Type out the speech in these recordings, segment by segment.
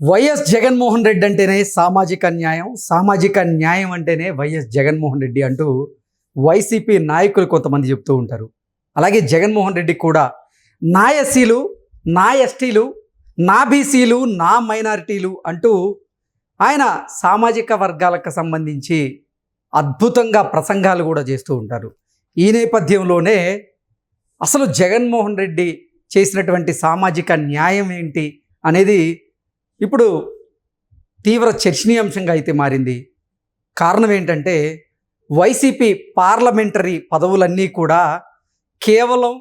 YS Jaganmohan Reddy అంటేనే సామాజిక న్యాయం సామాజిక న్యాయం అంటేనే వైఎస్ జగన్మోహన్ రెడ్డి అంటూ వైసీపీ నాయకులు కొంతమంది చెప్తూ ఉంటారు. అలాగే జగన్మోహన్ రెడ్డి కూడా నా ఎస్సీలు నా ఎస్టీలు నా బీసీలు నా మైనారిటీలు అంటూ ఆయన సామాజిక వర్గాలకు సంబంధించి అద్భుతంగా ప్రసంగాలు కూడా చేస్తూ ఉంటారు. ఈ నేపథ్యంలోనే అసలు జగన్మోహన్ రెడ్డి చేసినటువంటి సామాజిక న్యాయం ఏంటి అనేది ఇప్పుడు తీవ్ర చర్చనీయాంశంగా అయితే మారింది. కారణం ఏంటంటే వైసీపీ పార్లమెంటరీ పదవులన్నీ కూడా కేవలం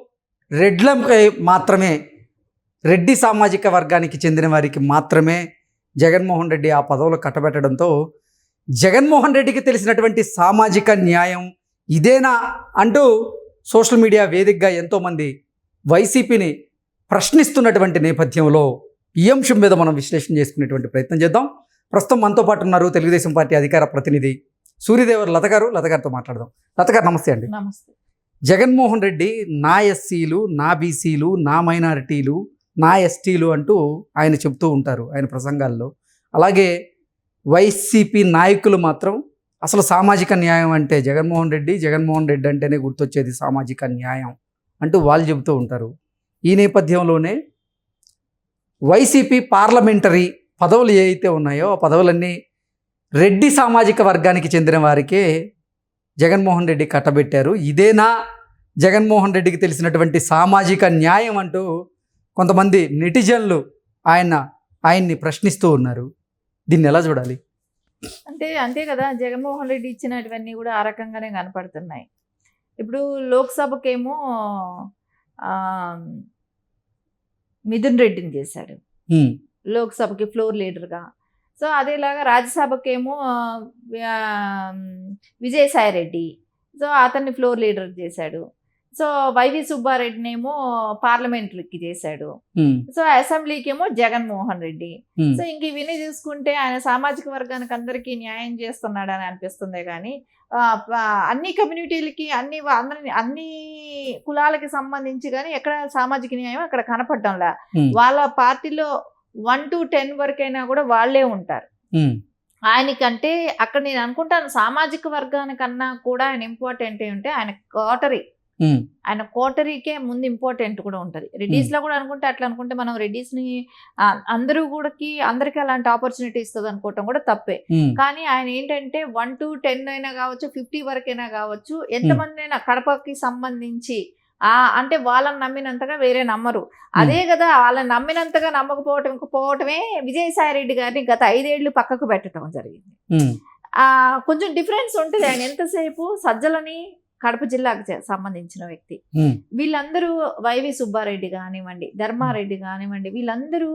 రెడ్లంపై మాత్రమే రెడ్డి సామాజిక వర్గానికి చెందిన వారికి మాత్రమే జగన్మోహన్ రెడ్డి ఆ పదవులు కట్టబెట్టడంతో జగన్మోహన్ రెడ్డికి తెలిసినటువంటి సామాజిక న్యాయం ఇదేనా అంటూ సోషల్ మీడియా వేదికగా ఎంతోమంది వైసీపీని ప్రశ్నిస్తున్నటువంటి నేపథ్యంలో ఈ అంశం మీద మనం విశ్లేషణ చేసుకునేటువంటి ప్రయత్నం చేద్దాం. ప్రస్తుతం మనతో పాటు ఉన్నారు తెలుగుదేశం పార్టీ అధికార ప్రతినిధి సూర్యదేవర్ లత గారు. లత గారితో మాట్లాడదాం. లత గారు నమస్తే అండి. నమస్తే. జగన్మోహన్ రెడ్డి నా ఎస్సీలు నా బీసీలు నా మైనారిటీలు నా ఎస్టీలు అంటూ ఆయన చెప్తూ ఉంటారు ఆయన ప్రసంగాల్లో. అలాగే వైసీపీ నాయకులు మాత్రం అసలు సామాజిక న్యాయం అంటే జగన్మోహన్ రెడ్డి జగన్మోహన్ రెడ్డి అంటేనే గుర్తొచ్చేది సామాజిక న్యాయం అంటూ వాళ్ళు చెబుతూ ఉంటారు. ఈ నేపథ్యంలోనే వైసీపీ పార్లమెంటరీ పదవులు ఏ అయితే ఉన్నాయో ఆ పదవులన్నీ రెడ్డి సామాజిక వర్గానికి చెందిన వారికే జగన్మోహన్ రెడ్డి కట్టబెట్టారు. ఇదేనా జగన్మోహన్ రెడ్డికి తెలిసినటువంటి సామాజిక న్యాయం అంటూ కొంతమంది నెటిజన్లు ఆయన ఆయన్ని ప్రశ్నిస్తూ ఉన్నారు. దీన్ని ఎలా చూడాలి? అంటే అంతే కదా జగన్మోహన్ రెడ్డి ఇచ్చినటువన్నీ కూడా ఆ రకంగానే కనపడుతున్నాయి. ఇప్పుడు లోక్సభకేమో మిథున్ రెడ్డిని చేశాడు. లోక్సభకి ఫ్లోర్ లీడర్గా. సో అదేలాగా రాజ్యసభకేమో ఆ, విజయసాయి రెడ్డి సో అతన్ని ఫ్లోర్ లీడర్ చేశాడు. సో వైవి సుబ్బారెడ్డినేమో పార్లమెంటరీకి చేశాడు. సో అసెంబ్లీకి ఏమో జగన్మోహన్ రెడ్డి. సో ఇంక ఇవన్నీ చూసుకుంటే ఆయన సామాజిక వర్గానికి అందరికీ న్యాయం చేస్తున్నాడని అనిపిస్తుంది కానీ అన్ని కమ్యూనిటీలకి అన్ని అందరి అన్ని కులాలకి సంబంధించి కానీ ఎక్కడ సామాజిక న్యాయం అక్కడ కనపడటంలా. వాళ్ళ పార్టీలో వన్ టు టెన్ వరకైనా కూడా వాళ్ళే ఉంటారు. ఆయనకంటే అక్కడ నేను అనుకుంటాను సామాజిక వర్గానికన్నా కూడా ఆయన ఇంపార్టెంట్ ఏంటంటే ఆయన కోటరీ ఆయన కోటరీకే ముందు ఇంపార్టెంట్ కూడా ఉంటుంది. రెడ్డిస్లో కూడా అనుకుంటే అట్లా అనుకుంటే మనం రెడ్డిస్ని అందరూ కూడాకి అందరికీ అలాంటి ఆపర్చునిటీ ఇస్తుంది అనుకోవటం కూడా తప్పే. కానీ ఆయన ఏంటంటే వన్ టు టెన్ అయినా కావచ్చు ఫిఫ్టీ వరకైనా కావచ్చు ఎంతమంది అయినా కడపకి సంబంధించి ఆ అంటే వాళ్ళని నమ్మినంతగా వేరే నమ్మరు. అదే కదా వాళ్ళని నమ్మినంతగా నమ్మకపోవటం పోవటమే విజయసాయి రెడ్డి గారిని గత ఐదేళ్ళు పక్కకు పెట్టడం జరిగింది. ఆ కొంచెం డిఫరెన్స్ ఉంటుంది ఆయన ఎంతసేపు సజ్జలని కడప జిల్లాకు సంబంధించిన వ్యక్తి. వీళ్ళందరూ వైవి సుబ్బారెడ్డి కానివ్వండి ధర్మారెడ్డి కానివ్వండి వీళ్ళందరూ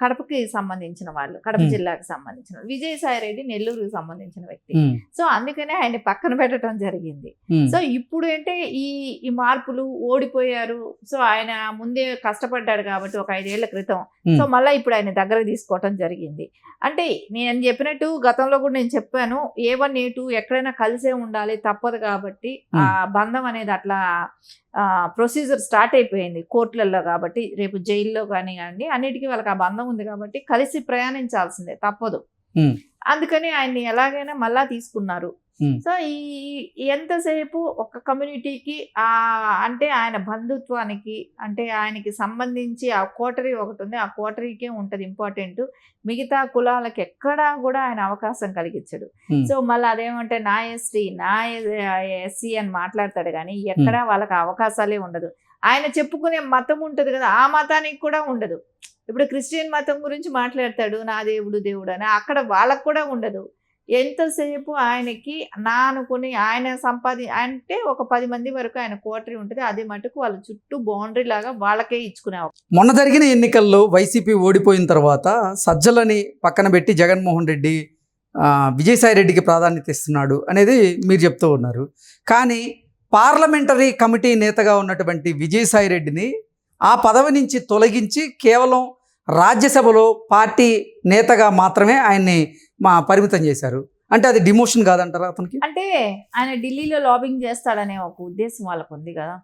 కడపకి సంబంధించిన వాళ్ళు కడప. జిల్లాకి సంబంధించిన. విజయసాయి రెడ్డి నెల్లూరుకి సంబంధించిన వ్యక్తి. సో అందుకనే ఆయన పక్కన పెట్టడం జరిగింది. సో ఇప్పుడు అంటే ఈ ఈ మార్పులు ఓడిపోయారు. సో ఆయన ముందే కష్టపడ్డాడు కాబట్టి ఒక ఐదేళ్ళ క్రితం. సో మళ్ళీ ఇప్పుడు ఆయన దగ్గర తీసుకోవటం జరిగింది. అంటే నేను చెప్పినట్టు గతంలో కూడా నేను చెప్పాను ఏ వన్ ఏ టూ ఎక్కడైనా కలిసే ఉండాలి తప్పదు కాబట్టి ఆ బంధం అనేది అట్లా ప్రొసీజర్ స్టార్ట్ అయిపోయింది కోర్టులలో కాబట్టి రేపు జైల్లో కానీ కానీ అన్నిటికీ వాళ్ళకి ఆ బంధం ఉంది కాబట్టి కలిసి ప్రయాణించాల్సిందే తప్పదు. అందుకని ఆయన్ని ఎలాగైనా మళ్ళా తీసుకున్నారు. సో ఈ ఎంతసేపు ఒక కమ్యూనిటీకి ఆ అంటే ఆయన బంధుత్వానికి అంటే ఆయనకి సంబంధించి ఆ కోటరీ ఒకటి ఉంది. ఆ కోటరీకే ఉంటుంది ఇంపార్టెంట్. మిగతా కులాలకి ఎక్కడా కూడా ఆయన అవకాశం కలిగించడు. సో మళ్ళీ అదేమంటే నా ఎస్టీ నా ఎస్సీ అని మాట్లాడతాడు కానీ ఎక్కడా వాళ్ళకి అవకాశాలే ఉండదు. ఆయన చెప్పుకునే మతం ఉంటుంది కదా ఆ మతానికి కూడా ఉండదు. ఇప్పుడు క్రిస్టియన్ మతం గురించి మాట్లాడతాడు నా దేవుడు దేవుడు అని అక్కడ వాళ్ళకు కూడా ఉండదు. ఎంతసేపు ఆయనకి నా అనుకుని ఆయన సంపాది అంటే ఒక పది మంది వరకు ఆయన కోటరీ ఉంటుంది. అది మటుకు వాళ్ళ చుట్టూ బౌండరీ లాగా వాళ్ళకే ఇచ్చుకునే మొన్న జరిగిన ఎన్నికల్లో వైసీపీ ఓడిపోయిన తర్వాత సజ్జలని పక్కన పెట్టి జగన్మోహన్ రెడ్డి విజయసాయి రెడ్డికి ప్రాధాన్యత ఇస్తున్నాడు అనేది మీరు చెప్తూ ఉన్నారు. కానీ పార్లమెంటరీ కమిటీ నేతగా ఉన్నటువంటి విజయసాయి రెడ్డిని ఆ పదవి నుంచి తొలగించి కేవలం రాజ్యసభలో పార్టీ నేతగా మాత్రమే ఆయన్ని మా పరిమితం చేశారు. అంటే అది డిమోషన్ కాదంటారా అతనికి? అంటే ఆయన ఢిల్లీలో లాబింగ్ చేస్తాడనే ఒక ఉద్దేశం వాళ్ళకు ఉంది కదా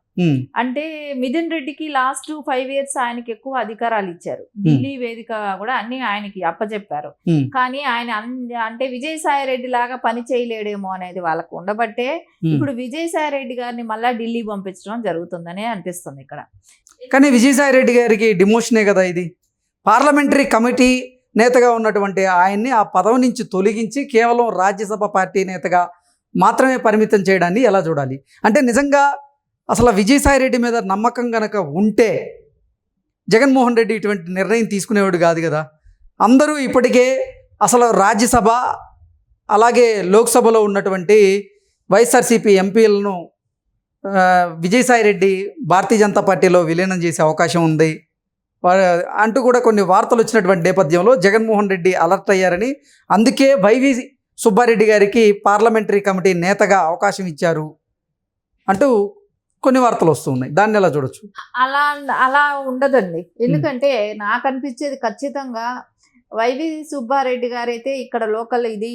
అంటే మిథున్ రెడ్డికి లాస్ట్ ఫైవ్ ఇయర్స్ ఆయనకి ఎక్కువ అధికారాలు ఇచ్చారు. ఢిల్లీ వేదిక కూడా అన్ని ఆయనకి అప్పచెప్పారు. కానీ ఆయన అంటే విజయసాయి రెడ్డి లాగా పని చేయలేడేమో అనేది వాళ్ళకు ఉండబట్టే. ఇప్పుడు విజయసాయి రెడ్డి గారిని మళ్ళా ఢిల్లీ పంపించడం జరుగుతుందని అనిపిస్తుంది ఇక్కడ. కానీ విజయసాయి రెడ్డి గారికి డిమోషనే కదా ఇది. పార్లమెంటరీ కమిటీ నేతగా ఉన్నటువంటి ఆయన్ని ఆ పదవి నుంచి తొలగించి కేవలం రాజ్యసభ పార్టీ నేతగా మాత్రమే పరిమితం చేయడాన్ని ఎలా చూడాలి? అంటే నిజంగా అసలు విజయసాయి రెడ్డి మీద నమ్మకం గనక ఉంటే జగన్మోహన్ రెడ్డి ఇటువంటి నిర్ణయం తీసుకునేవాడు కాదు కదా. అందరూ ఇప్పటికే అసలు రాజ్యసభ అలాగే లోక్సభలో ఉన్నటువంటి వైఎస్ఆర్సీపీ ఎంపీలను విజయసాయిరెడ్డి విజయసాయి రెడ్డి భారతీయ జనతా పార్టీలో విలీనం చేసే అవకాశం ఉంది. అంటూ కూడా కొన్ని వార్తలు వచ్చినటువంటి నేపథ్యంలో జగన్మోహన్ రెడ్డి అలర్ట్ అయ్యారని. అందుకే వైవి సుబ్బారెడ్డి గారికి పార్లమెంటరీ కమిటీ నేతగా అవకాశం ఇచ్చారు అంటూ కొన్ని వార్తలు వస్తున్నాయి దాన్ని ఎలా చూడొచ్చు? అలా అలా ఉండదండి. ఎందుకంటే నాకు అనిపించేది ఖచ్చితంగా వైవి సుబ్బారెడ్డి గారు అయితే ఇక్కడ లోకల్ ఇది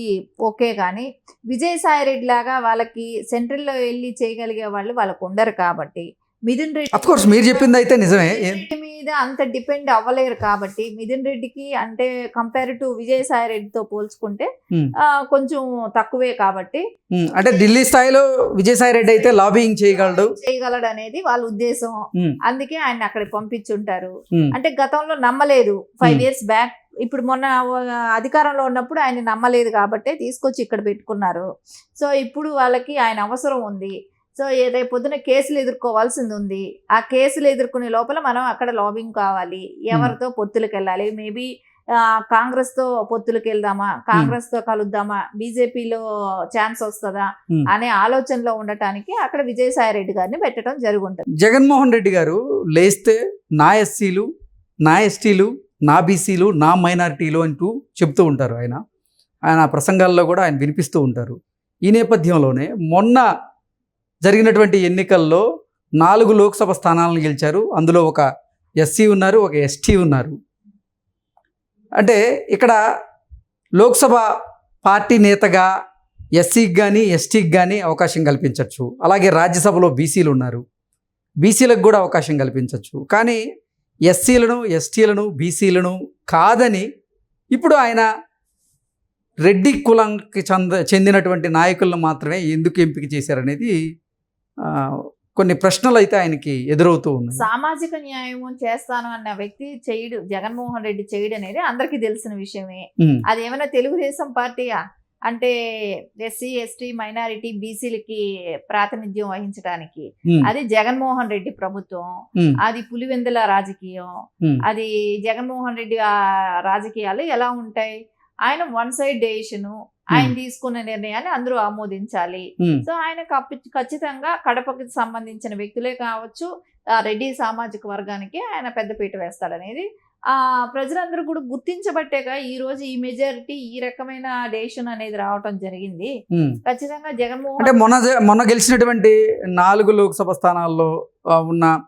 ఓకే కానీ విజయసాయి రెడ్డి లాగా వాళ్ళకి సెంట్రల్లో వెళ్ళి చేయగలిగే వాళ్ళు వాళ్ళకు ఉండరు కాబట్టి. మిథున్ రెడ్డి అఫ్ కోర్స్ మీరు చెప్పింది అయితే నిజమే మీద అంత డిపెండ్ అవ్వలేరు కాబట్టి మిథున్ రెడ్డికి అంటే కంపేర్ టు విజయసాయి రెడ్డితో పోల్చుకుంటే కొంచెం తక్కువే కాబట్టి అంటే ఢిల్లీ స్థాయిలో విజయసాయి రెడ్డి అయితే లాబింగ్ చేయగలడు. చేయగలడు అనేది వాళ్ళ ఉద్దేశం. అందుకే ఆయన అక్కడ పంపించుంటారు. అంటే గతంలో నమ్మలేదు. ఫైవ్. ఇయర్స్ బ్యాక్ ఇప్పుడు మొన్న అధికారంలో ఉన్నప్పుడు ఆయన నమ్మలేదు కాబట్టి తీసుకొచ్చి ఇక్కడ పెట్టుకున్నారు. సో ఇప్పుడు వాళ్ళకి ఆయన అవసరం ఉంది. సో రేపు పొద్దున కేసులు ఎదుర్కోవాల్సింది ఉంది ఆ కేసులు ఎదుర్కొనే లోపల మనం అక్కడ లాబింగ్ కావాలి. ఎవరితో పొత్తులకు వెళ్ళాలి మేబీ కాంగ్రెస్తో పొత్తులకు వెళ్దామా కాంగ్రెస్తో కలుద్దామా? బీజేపీలో ఛాన్స్ వస్తుందా? Hmm. అనే ఆలోచనలో ఉండటానికి అక్కడ విజయసాయి రెడ్డి గారిని పెట్టడం జరుగుంటది. జగన్మోహన్ రెడ్డి గారు లేస్తే నా ఎస్సీలు నా ఎస్టీలు నా బీసీలు నా మైనారిటీలు అంటూ చెప్తూ ఉంటారు ఆయన. ఆయన ప్రసంగాల్లో కూడా ఆయన వినిపిస్తూ ఉంటారు. ఈ నేపథ్యంలోనే మొన్న జరిగినటువంటి ఎన్నికల్లో నాలుగు లోక్సభ స్థానాలను గెలిచారు. అందులో ఒక ఎస్సీ ఉన్నారు ఒక ఎస్టీ ఉన్నారు. అంటే ఇక్కడ లోక్సభ పార్టీ నేతగా ఎస్సీకి కానీ ఎస్టీకి కానీ అవకాశం కల్పించవచ్చు. అలాగే రాజ్యసభలో బీసీలు ఉన్నారు. బీసీలకు కూడా అవకాశం కల్పించవచ్చు. కానీ ఎస్సీలను ఎస్టీలను బీసీలను కాదని ఇప్పుడు ఆయన రెడ్డి కులంకి చెంద చెందినటువంటి నాయకులను మాత్రమే ఎందుకు ఎంపిక చేశారనేది కొన్ని ప్రశ్నలు అయితే ఆయనకి ఎదురవుతూ ఉన్నాయి. సామాజిక న్యాయం చేస్తాను అన్న వ్యక్తి చేయడు జగన్మోహన్ రెడ్డి చేయడు అనేది అందరికీ తెలిసిన విషయమే. అది ఏమైనా తెలుగుదేశం పార్టీయా? అంటే ఎస్సీ ఎస్టీ మైనారిటీ బీసీలకి ప్రాతినిధ్యం వహించడానికి అది జగన్మోహన్ రెడ్డి ప్రభుత్వం అది పులివెందుల రాజకీయం అది జగన్మోహన్ రెడ్డి రాజకీయాలు ఎలా ఉంటాయి? ఆయన వన్ సైడ్ డెసిషన్ ఆయన తీసుకున్న నిర్ణయాన్ని అందరూ ఆమోదించాలి. సో ఆయన ఖచ్చితంగా కడపకి సంబంధించిన వ్యక్తులే కావచ్చు ఆ రెడ్డి సామాజిక వర్గానికి ఆయన పెద్దపీట వేస్తాడనేది. ఆ ప్రజలందరూ కూడా గుర్తించబట్టేగా ఈ రోజు ఈ మెజారిటీ ఈ రకమైన డెసిషన్ అనేది రావటం జరిగింది. ఖచ్చితంగా అంటే జగన్మోహన్ మొన్న జ- మొన్న గెలిచినటువంటి నాలుగు లోక్సభ స్థానాల్లో ఉన్న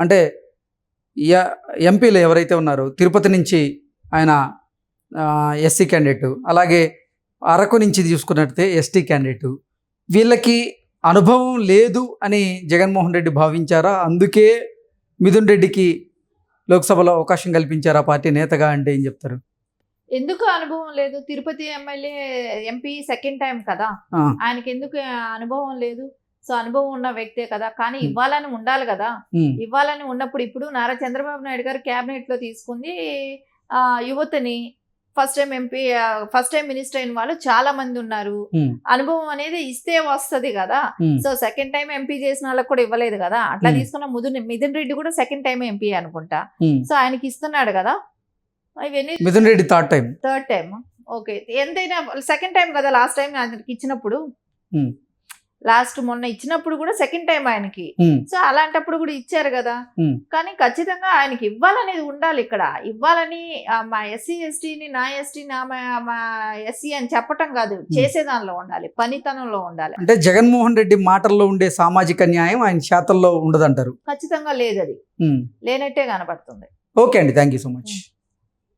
అంటే ఎంపీలు ఎవరైతే ఉన్నారో తిరుపతి నుంచి ఆయన ఎస్సీ క్యాండిడేట్. అలాగే అరకు నుంచి తీసుకున్నట్టే ఎస్టీ క్యాండిడేట్. వీళ్ళకి అనుభవం లేదు అని జగన్మోహన్ రెడ్డి భావించారా? అందుకే మిథున్ రెడ్డికి లోక్సభలో అవకాశం కల్పించారా? పార్టీ నేతగా అంటే ఏం చెప్తారు? ఎందుకు అనుభవం లేదు? Tirupati MLA MP second time కదా. ఆయనకి ఎందుకు అనుభవం లేదు? సో అనుభవం ఉన్న వ్యక్తే కదా. కానీ. ఇవ్వాలని ఉండాలి కదా. ఇవ్వాలని ఉన్నప్పుడు ఇప్పుడు నారా చంద్రబాబు నాయుడు గారు క్యాబినెట్లో తీసుకుంది ఆ, యువతని first time MP first time minister అయిన వాళ్ళు చాలా మంది ఉన్నారు. అనుభవం అనేది ఇస్తే వస్తది కదా. సో సెకండ్ టైం ఎంపీ చేసిన వాళ్ళకి కూడా ఇవ్వలేదు కదా. అట్లా. తీసుకున్న ముదున్ మిథున్ రెడ్డి కూడా సెకండ్ టైం ఎంపీ అనుకుంటా. సో ఆయనకి ఇస్తున్నాడు కదా. ఇవన్నీ Mithun Reddy third time. Third time. Okay. ఎంతైనా సెకండ్ టైం కదా లాస్ట్ టైం ఆయనకి ఇచ్చినప్పుడు. లాస్ట్ మొన్న ఇచ్చినప్పుడు కూడా సెకండ్ టైం ఆయనకి. సో అలాంటప్పుడు కూడా ఇచ్చారు కదా. కానీ ఖచ్చితంగా ఆయనకి ఇవ్వాలనేది ఉండాలి ఇక్కడ. ఇవ్వాలని మా ఎస్సీ ఎస్టీని నా ఎస్టీ నా మా- ఎస్సీ అని చెప్పటం కాదు. చేసే దానిలో ఉండాలి. పనితనంలో ఉండాలి. అంటే జగన్మోహన్ రెడ్డి మాటల్లో ఉండే సామాజిక న్యాయం ఆయన శాతల్లో ఉండదంటారు. ఖచ్చితంగా లేదు అది. లేనట్టే కనబడుతుంది ఓకే అండి. Thank you so much.